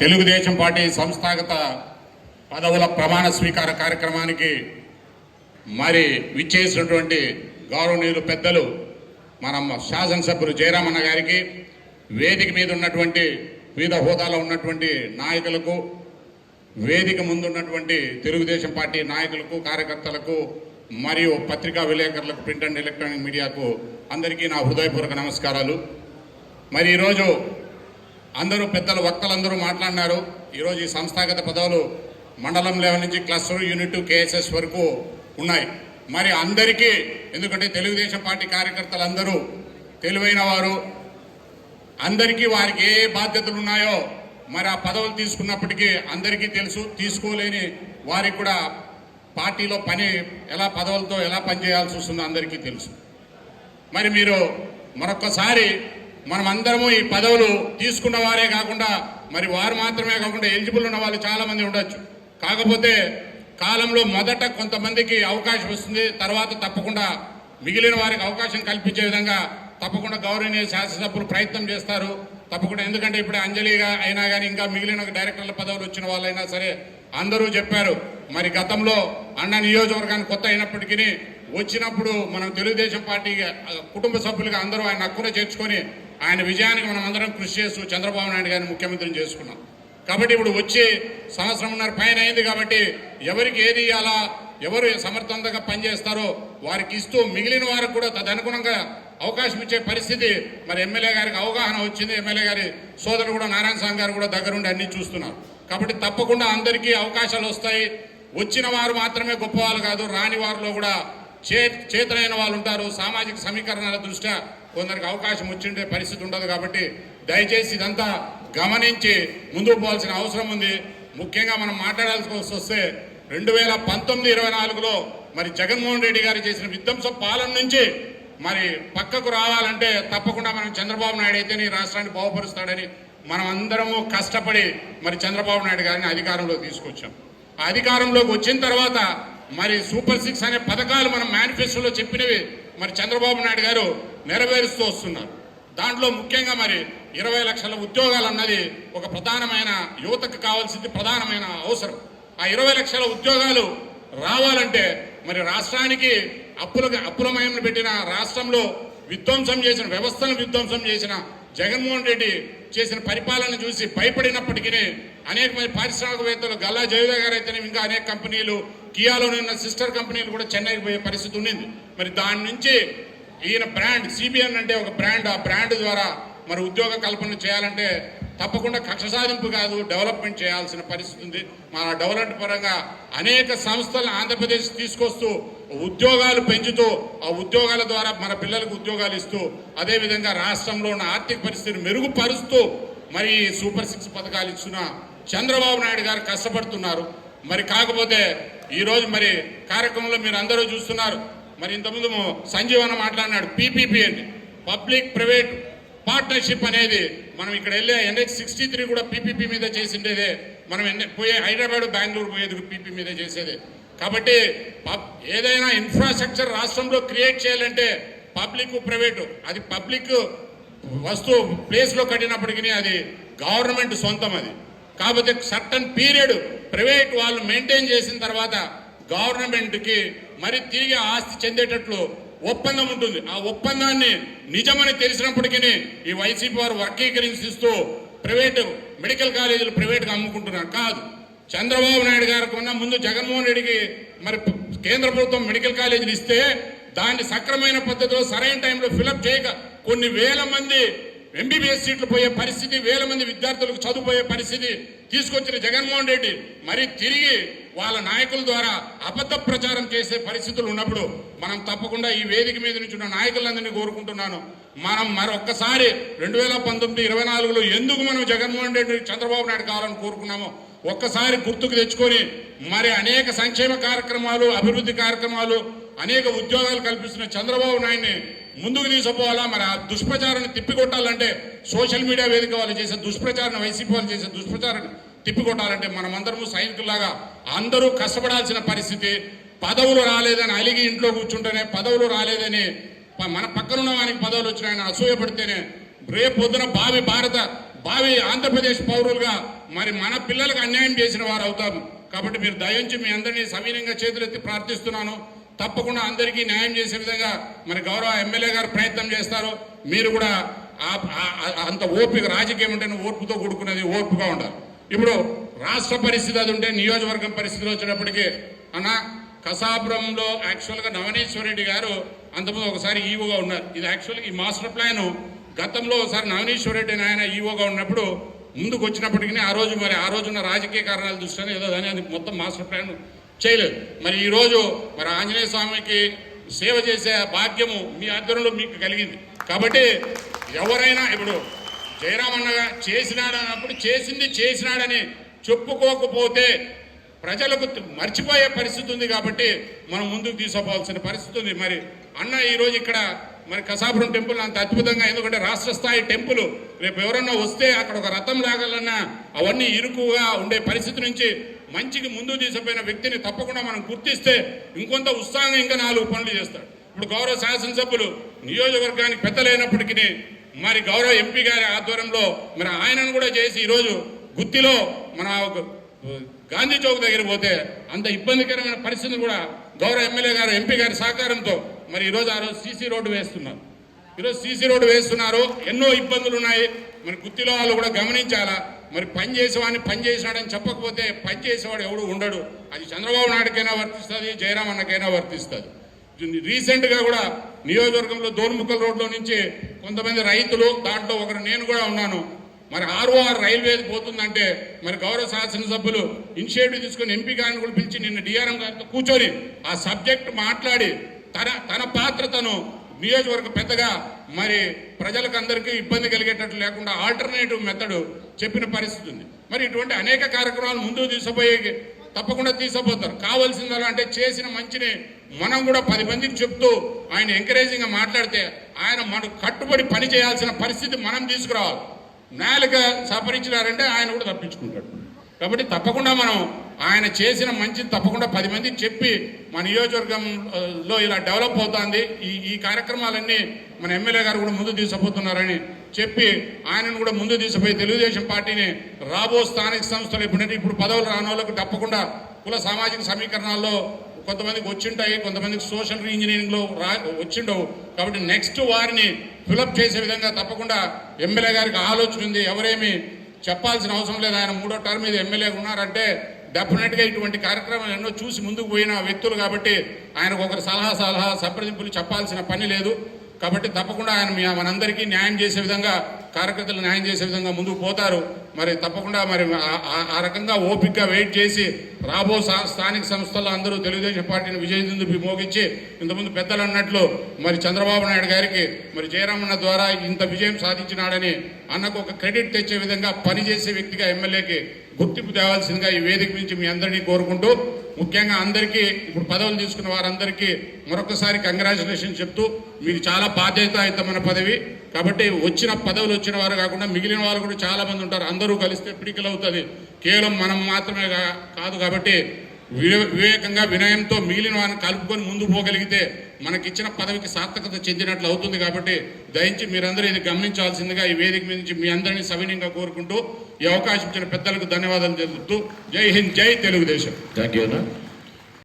Telugu Desam party సంస్థాగత పదవుల ప్రమాణ స్వీకార కార్యక్రమానికి మరి విచ్చేసినటువంటి గౌరవనీయులు పెద్దలు మన శాసనసభ్యులు జయరామన్న గారికి వేదిక మీద ఉన్నటువంటి వివిధ హోదాలో ఉన్నటువంటి నాయకులకు వేదిక ముందు ఉన్నటువంటి తెలుగుదేశం పార్టీ నాయకులకు కార్యకర్తలకు మరియు పత్రికా విలేకరులకు ప్రింట్ అండ్ ఎలక్ట్రానిక్ మీడియాకు అందరికీ నా హృదయపూర్వక నమస్కారాలు. మరి ఈరోజు అందరూ పెద్దల వక్తలందరూ మాట్లాడినారు. ఈరోజు ఈ సంస్థాగత పదవులు మండలం లెవెల్ నుంచి క్లస్టర్ యూనిట్ కేఎస్ఎస్ వరకు ఉన్నాయి. మరి అందరికీ ఎందుకంటే తెలుగుదేశం పార్టీ కార్యకర్తలందరూ తెలివైన వారు అందరికీ వారికి ఏ ఏ బాధ్యతలు ఉన్నాయో మరి ఆ పదవులు తీసుకున్నప్పటికీ అందరికీ తెలుసు తీసుకోలేని వారికి కూడా పార్టీలో పని ఎలా పదవులతో ఎలా పనిచేయాల్సి వస్తుందో అందరికీ తెలుసు. మరి మీరు మరొక్కసారి మనం అందరము ఈ పదవులు తీసుకున్న వారే కాకుండా మరి వారు మాత్రమే కాకుండా ఎలిజిబుల్ ఉన్న వాళ్ళు చాలామంది ఉండొచ్చు. కాకపోతే కాలంలో మొదట కొంతమందికి అవకాశం వస్తుంది తర్వాత తప్పకుండా మిగిలిన వారికి అవకాశం కల్పించే విధంగా తప్పకుండా గౌరవనీయ శాసనసభ్యులు ప్రయత్నం చేస్తారు. తప్పకుండా ఎందుకంటే ఇప్పుడు అంజలిగా అయినా కానీ ఇంకా మిగిలిన డైరెక్టర్ల పదవులు వచ్చిన వాళ్ళైనా సరే అందరూ చెప్పారు. మరి గతంలో అన్న నియోజకవర్గానికి కొత్త అయినప్పటికీ వచ్చినప్పుడు మనం తెలుగుదేశం పార్టీ కుటుంబ సభ్యులుగా అందరూ ఆయన హక్కున చేర్చుకొని ఆయన విజయానికి మనం అందరం కృషి చేస్తూ చంద్రబాబు నాయుడు గారిని ముఖ్యమంత్రిని చేసుకున్నాం. కాబట్టి ఇప్పుడు వచ్చి సంవత్సరంన్నర పైన అయింది కాబట్టి ఎవరికి ఏది ఇవ్వాలా ఎవరు సమర్థవంతంగా పనిచేస్తారో వారికి ఇస్తూ మిగిలిన వారికి కూడా తదనుగుణంగా అవకాశం ఇచ్చే పరిస్థితి మరి ఎమ్మెల్యే గారికి అవగాహన వచ్చింది. ఎమ్మెల్యే గారి సోదరుడు కూడా నారాయణ స్వామి గారు కూడా దగ్గరుండి అన్ని చూస్తున్నారు. కాబట్టి తప్పకుండా అందరికీ అవకాశాలు వస్తాయి. వచ్చిన వారు మాత్రమే గొప్ప వాళ్ళు కాదు రాని వారిలో కూడా చే చేతనైన వాళ్ళు ఉంటారు. సామాజిక సమీకరణాల దృష్ట్యా కొందరికి అవకాశం వచ్చిండే పరిస్థితి ఉండదు కాబట్టి దయచేసి ఇదంతా గమనించి ముందుకు పోవాల్సిన అవసరం ఉంది. ముఖ్యంగా మనం మాట్లాడాల్సి వస్తే రెండు వేల పంతొమ్మిది ఇరవై నాలుగులో మరి జగన్మోహన్ రెడ్డి గారు చేసిన విధ్వంస పాలన నుంచి మరి పక్కకు రావాలంటే తప్పకుండా మనం చంద్రబాబు నాయుడు అయితేనే ఈ రాష్ట్రాన్ని బాగుపరుస్తాడని మనం అందరము కష్టపడి మరి చంద్రబాబు నాయుడు గారిని అధికారంలో తీసుకొచ్చాం. ఆ అధికారంలోకి వచ్చిన తర్వాత మరి సూపర్ సిక్స్ అనే పథకాలు మనం మేనిఫెస్టోలో చెప్పినవి మరి చంద్రబాబు నాయుడు గారు నెరవేరుస్తూ వస్తున్నారు. దాంట్లో ముఖ్యంగా మరి ఇరవై లక్షల ఉద్యోగాలు అన్నది ఒక ప్రధానమైన యువతకు కావాల్సింది ప్రధానమైన అవసరం. ఆ ఇరవై లక్షల ఉద్యోగాలు రావాలంటే మరి రాష్ట్రానికి అప్పుల అప్పులమయం పెట్టిన రాష్ట్రంలో విధ్వంసం చేసిన వ్యవస్థను విధ్వంసం చేసిన జగన్మోహన్ రెడ్డి చేసిన పరిపాలన చూసి భయపడినప్పటికీ అనేక మంది పారిశ్రామికవేత్తలు గల్లా జయదేవ్ గారు అయితేనే ఇంకా అనేక కంపెనీలు కియాలోని ఉన్న సిస్టర్ కంపెనీలు కూడా చెన్నైకి పోయే పరిస్థితి ఉండింది. మరి దాని నుంచి ఈయన బ్రాండ్ సిబిఎన్ అంటే ఒక బ్రాండ్ ఆ బ్రాండ్ ద్వారా మరి ఉద్యోగ కల్పన చేయాలంటే తప్పకుండా కక్ష సాధింపు కాదు డెవలప్మెంట్ చేయాల్సిన పరిస్థితి ఉంది. మన డెవలప్మెంట్ పరంగా అనేక సంస్థలను ఆంధ్రప్రదేశ్ తీసుకొస్తూ ఉద్యోగాలు పెంచుతూ ఆ ఉద్యోగాల ద్వారా మన పిల్లలకు ఉద్యోగాలు ఇస్తూ అదేవిధంగా రాష్ట్రంలో ఉన్న ఆర్థిక పరిస్థితిని మెరుగుపరుస్తూ మరి సూపర్ సిక్స్ పథకాలు ఇచ్చిన చంద్రబాబు నాయుడు గారు కష్టపడుతున్నారు. మరి కాకపోతే ఈరోజు మరి కార్యక్రమంలో మీరు అందరూ చూస్తున్నారు. మరి ఇంతకుముందు సంజీవన మాట్లాడినాడు పీపీపీ అండి పబ్లిక్ ప్రైవేట్ పార్ట్నర్షిప్ అనేది మనం ఇక్కడ వెళ్ళే ఎన్హెచ్ సిక్స్టీ త్రీ కూడా పీపీపీ మీద చేసిండేదే. మనం పోయే హైదరాబాద్ బెంగళూరు పోయేది పీపీ మీద చేసేదే. కాబట్టి పబ్- ఏదైనా ఇన్ఫ్రాస్ట్రక్చర్ రాష్ట్రంలో క్రియేట్ చేయాలంటే పబ్లిక్ ప్రైవేటు అది పబ్లిక్ వస్తువు ప్లేస్లో కట్టినప్పటికీ అది గవర్నమెంట్ సొంతం అది. కాకపోతే సర్టన్ పీరియడ్ ప్రైవేట్ వాళ్ళు మెయింటైన్ చేసిన తర్వాత గవర్నమెంట్కి మరి తిరిగి ఆస్తి చెందేటట్లు ఒప్పందం ఉంటుంది. ఆ ఒప్పందాన్ని నిజమని తెలిసినప్పటికీ ఈ వైసీపీ వారు వర్గీకరించిస్తూ ప్రైవేటు మెడికల్ కాలేజీలు ప్రైవేట్గా అమ్ముకుంటున్నారు. కాదు. చంద్రబాబు నాయుడు గారికి ఉన్న ముందు జగన్మోహన్ రెడ్డికి మరి కేంద్ర ప్రభుత్వం మెడికల్ కాలేజీలు ఇస్తే దాన్ని సక్రమైన పద్ధతిలో సరైన టైంలో ఫిలప్ చేయక కొన్ని వేల మంది ఎంబీబీఎస్ సీట్లు పోయే పరిస్థితి వేల మంది విద్యార్థులకు చదువుపోయే పరిస్థితి తీసుకొచ్చిన జగన్మోహన్ రెడ్డి మరి తిరిగి వాళ్ళ నాయకుల ద్వారా అబద్ధ ప్రచారం చేసే పరిస్థితులు ఉన్నప్పుడు మనం తప్పకుండా ఈ వేదిక మీద నుంచి ఉన్న నాయకులందరినీ కోరుకుంటున్నాను. మనం మరొక్కసారి రెండు వేల పంతొమ్మిది ఇరవై నాలుగులో ఎందుకు మనం జగన్మోహన్ రెడ్డి చంద్రబాబు నాయుడు కావాలని కోరుకున్నామో ఒక్కసారి గుర్తుకు తెచ్చుకొని మరి అనేక సంక్షేమ కార్యక్రమాలు అభివృద్ధి కార్యక్రమాలు అనేక ఉద్యోగాలు కల్పిస్తున్న చంద్రబాబు నాయుడిని ముందుకు తీసుకుపోవాలా? మరి ఆ దుష్ప్రచారాన్ని తిప్పికొట్టాలంటే సోషల్ మీడియా వేదిక వాళ్ళు చేసే దుష్ప్రచారం వైసీపీ వాళ్ళు చేసే దుష్ప్రచారాన్ని తిప్పికొట్టాలంటే మనమందరము సైనికులాగా అందరూ కష్టపడాల్సిన పరిస్థితి. పదవులు రాలేదని అలిగి ఇంట్లో కూర్చుంటేనే పదవులు రాలేదని మన పక్కనున్న వానికి పదవులు వచ్చినాయని అసూయపడితేనే రేపు పొద్దున భావి భారత భావి ఆంధ్రప్రదేశ్ పౌరులుగా మరి మన పిల్లలకు అన్యాయం చేసిన వారు అవుతాము కాబట్టి మీరు దయించి మీ అందరినీ సవీనంగా చేతులెత్తి ప్రార్థిస్తున్నాను. తప్పకుండా అందరికీ న్యాయం చేసే విధంగా మరి గౌరవ ఎమ్మెల్యే గారు ప్రయత్నం చేస్తారు మీరు కూడా అంత ఓపిక రాజకీయం ఉంటేనే ఓర్పుతో కూడుకున్నది ఓర్పుగా ఉండాలి. ఇప్పుడు రాష్ట్ర పరిస్థితి అది ఉంటే నియోజకవర్గం పరిస్థితిలో వచ్చేటప్పటికి అన్న కసాపురంలో యాక్చువల్గా నవనీశ్వర రెడ్డి గారు అంతకుముందు ఒకసారి ఈవోగా ఉన్నారు. ఇది యాక్చువల్గా ఈ మాస్టర్ ప్లాన్ గతంలో ఒకసారి నవనీశ్వర రెడ్డి ఆయన ఈవోగా ఉన్నప్పుడు ముందుకు వచ్చినప్పటికీ ఆ రోజు మరి ఆ రోజున్న రాజకీయ కారణాల దృష్ట్యానే ఏదో దాని అది మొత్తం మాస్టర్ ప్లాన్ చేయలేదు. మరి ఈరోజు మరి ఆంజనేయ స్వామికి సేవ చేసే భాగ్యము మీ ఆధ్వర్యంలో మీకు కలిగింది. కాబట్టి ఎవరైనా ఇప్పుడు జయరామన్నగా చేసినాడు అన్నప్పుడు చేసింది చేసినాడని చెప్పుకోకపోతే ప్రజలకు మర్చిపోయే పరిస్థితి ఉంది కాబట్టి మనం ముందుకు తీసుకోవాల్సిన పరిస్థితి ఉంది. మరి అన్న ఈరోజు ఇక్కడ మరి కసాపురం టెంపుల్ అంత అద్భుతంగా ఎందుకంటే రాష్ట్ర స్థాయి టెంపుల్ రేపు ఎవరన్నా వస్తే అక్కడ ఒక రథం లాగాలన్నా అవన్నీ ఇరుకుగా ఉండే పరిస్థితి నుంచి మంచికి ముందు తీసిపోయిన వ్యక్తిని తప్పకుండా మనం గుర్తిస్తే ఇంకొంత ఉత్సాహంగా ఇంకా నాలుగు పనులు చేస్తాడు. ఇప్పుడు గౌరవ శాసనసభ్యులు నియోజకవర్గానికి పెద్దలైనప్పటికీ మరి గౌరవ ఎంపీ గారి ఆధ్వర్యంలో మరి ఆయనను కూడా చేసి ఈరోజు గుత్తిలో మన ఒక గాంధీ చౌక్ దగ్గర పోతే అంత ఇబ్బందికరమైన పరిస్థితిని కూడా గౌరవ ఎమ్మెల్యే గారు ఎంపీ గారి సహకారంతో మరి ఈరోజు ఆ రోజు సీసీ రోడ్డు వేస్తున్నారు. ఈరోజు సీసీ రోడ్డు వేస్తున్నారు. ఎన్నో ఇబ్బందులు ఉన్నాయి. మరి గుత్తిలో వాళ్ళు కూడా గమనించాలా? మరి పని చేసేవాడిని పని చేసినాడని చెప్పకపోతే పని చేసేవాడు ఎవడు ఉండడు. అది చంద్రబాబు నాయుడికైనా వర్తిస్తుంది జయరాం అన్నకైనా వర్తిస్తుంది. రీసెంట్గా కూడా నియోజకవర్గంలో దోర్ముక్కల్ రోడ్లో నుంచి కొంతమంది రైతులు దాంట్లో ఒకరు నేను కూడా ఉన్నాను. మరి ఆర్ఓఆర్ రైల్వే పోతుందంటే మరి గౌరవ శాసనసభ్యులు ఇనిషియేటివ్ తీసుకుని ఎంపీ గారిని కూడా పిలిచి నిన్న డిఆర్ఎం గారితో కూర్చొని ఆ సబ్జెక్ట్ మాట్లాడి తన తన పాత్ర తను నియోజకవర్గ పెద్దగా మరి ప్రజలకందరికీ ఇబ్బంది కలిగేటట్లు లేకుండా ఆల్టర్నేటివ్ మెథడ్ చెప్పిన పరిస్థితి ఉంది. మరి ఇటువంటి అనేక కార్యక్రమాలు ముందుకు తీసుకుపోయే తప్పకుండా తీసుకుపోతారు. కావాల్సిందలా అంటే చేసిన మంచిని మనం కూడా పది మందికి చెప్తూ ఆయన ఎంకరేజింగ్గా మాట్లాడితే ఆయన మనకు కట్టుబడి పని చేయాల్సిన పరిస్థితి మనం తీసుకురావాలి. నాలుక సపరించినారంటే ఆయన కూడా తప్పించుకుంటాడు. కాబట్టి తప్పకుండా మనం ఆయన చేసిన మంచిని తప్పకుండా పది మంది చెప్పి మన నియోజకవర్గంలో ఇలా డెవలప్ అవుతుంది. ఈ ఈ కార్యక్రమాలన్నీ మన ఎమ్మెల్యే గారు కూడా ముందు తీసుకుపోతున్నారని చెప్పి ఆయనను కూడా ముందు తీసుకుపోయి తెలుగుదేశం పార్టీని రాబో స్థానిక సంస్థలు ఎప్పుడంటే ఇప్పుడు పదవులు రాని వాళ్ళకు తప్పకుండా కుల సామాజిక సమీకరణాల్లో కొంతమందికి వచ్చింటాయి కొంతమందికి సోషల్ ఇంజనీరింగ్లో రా వచ్చిండవు. కాబట్టి నెక్స్ట్ వారిని ఫిలప్ చేసే విధంగా తప్పకుండా ఎమ్మెల్యే గారికి ఆలోచన ఉంది. ఎవరేమి చెప్పాల్సిన అవసరం లేదు. ఆయన మూడో టర్మ్ మీద ఎమ్మెల్యే ఉన్నారంటే డెఫినెట్గా ఇటువంటి కార్యక్రమాలు ఎన్నో చూసి ముందుకు పోయిన వ్యక్తులు కాబట్టి ఆయనకు ఒకరి సలహా సలహా సంప్రదింపులు చెప్పాల్సిన పని లేదు. కాబట్టి తప్పకుండా ఆయన మనందరికీ న్యాయం చేసే విధంగా కార్యకర్తలు న్యాయం చేసే విధంగా ముందుకు పోతారు. మరి తప్పకుండా మరి ఆ- రకంగా ఓపికగా వెయిట్ చేసి రాబో సా- స్థానిక సంస్థల్లో అందరూ తెలుగుదేశం పార్టీని విజయదుందుపి మోగించి ఇంతకుముందు పెద్దలు అన్నట్లు మరి చంద్రబాబు నాయుడు గారికి మరి జయరామన్న ద్వారా ఇంత విజయం సాధించినాడని అన్నకు ఒక క్రెడిట్ తెచ్చే విధంగా పనిచేసే వ్యక్తిగా ఎమ్మెల్యేకి గుర్తింపు తేవాల్సిందిగా ఈ వేదిక నుంచి మీ అందరినీ కోరుకుంటూ ముఖ్యంగా అందరికీ ఇప్పుడు పదవులు తీసుకున్న వారందరికీ మరొకసారి కంగ్రాచులేషన్ చెప్తూ మీకు చాలా బాధ్యతాయుతమైన పదవి. కాబట్టి వచ్చిన పదవులు వచ్చిన వారు కాకుండా మిగిలిన వారు కూడా చాలామంది ఉంటారు. అందరూ కలిస్తే పిడికిలవుతుంది. కేవలం మనం మాత్రమే కాదు కాబట్టి వివేకంగా వినయంతో మిగిలిన వారిని కలుపుకొని ముందు పోగలిగితే మనకిచ్చిన పదవికి సార్థకత చెందినట్లు అవుతుంది కాబట్టి దయించి మీరందరూ ఇది గమనించాల్సిందిగా ఈ వేదిక మీద నుంచి మీ అందరినీ సవినీయంగా కోరుకుంటూ ఈ అవకాశం ఇచ్చిన పెద్దలకు ధన్యవాదాలు తెలుపుతూ జై హింద్ జై తెలుగుదేశం. Thank you